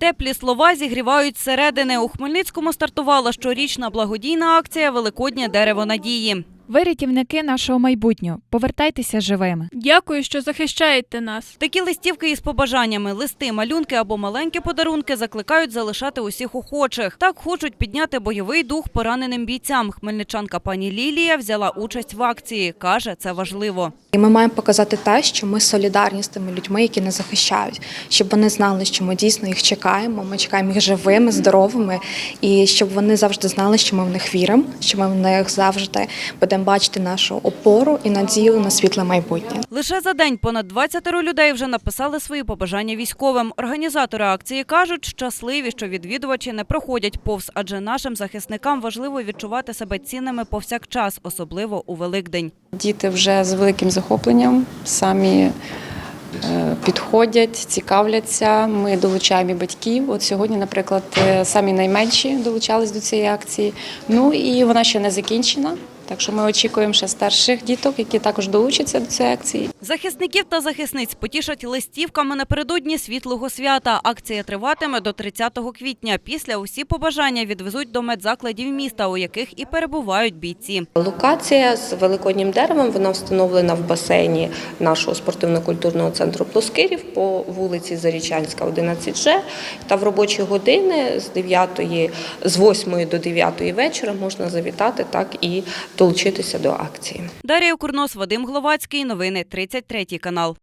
Теплі слова зігрівають середини. У Хмельницькому стартувала щорічна благодійна акція Великоднє дерево надії. Ви рятівники нашого майбутнього. Повертайтеся живими. Дякую, що захищаєте нас. Такі листівки із побажаннями, листи, малюнки або маленькі подарунки закликають залишати усіх охочих. Так хочуть підняти бойовий дух пораненим бійцям. Хмельничанка пані Лілія взяла участь в акції. Каже, це важливо. І ми маємо показати те, що ми солідарні з тими людьми, які нас захищають, щоб вони знали, що ми дійсно їх чекаємо. Ми чекаємо їх живими, здоровими, і щоб вони завжди знали, що ми в них віримо, що ми в них завжди будемо бачити нашу опору і надію на світле майбутнє. Лише за день понад 20 людей вже написали свої побажання військовим. Організатори акції кажуть, щасливі, що відвідувачі не проходять повз, адже нашим захисникам важливо відчувати себе цінними повсякчас, особливо у Великдень. Діти вже з великим захопленням самі е, підходять, цікавляться. Ми долучаємо і батьків. От сьогодні, наприклад, е, самі найменші долучались до цієї акції. Ну і вона ще не закінчена. Так що ми очікуємо ще старших діток, які також долучаться до цієї акції. Захисників та захисниць потішать листівками напередодні світлого свята. Акція триватиме до 30 квітня. Після усі побажання відвезуть до медзакладів міста, у яких і перебувають бійці. Локація з великоднім деревом вона встановлена в басейні нашого спортивно-культурного центру Плоскирів по вулиці Зарічанська, 11Ж. Та в робочі години з 9, з 8 до 9 вечора можна завітати так і долучитися до акції. Дарія Курнос, Вадим Гловацький. Новини 33 канал.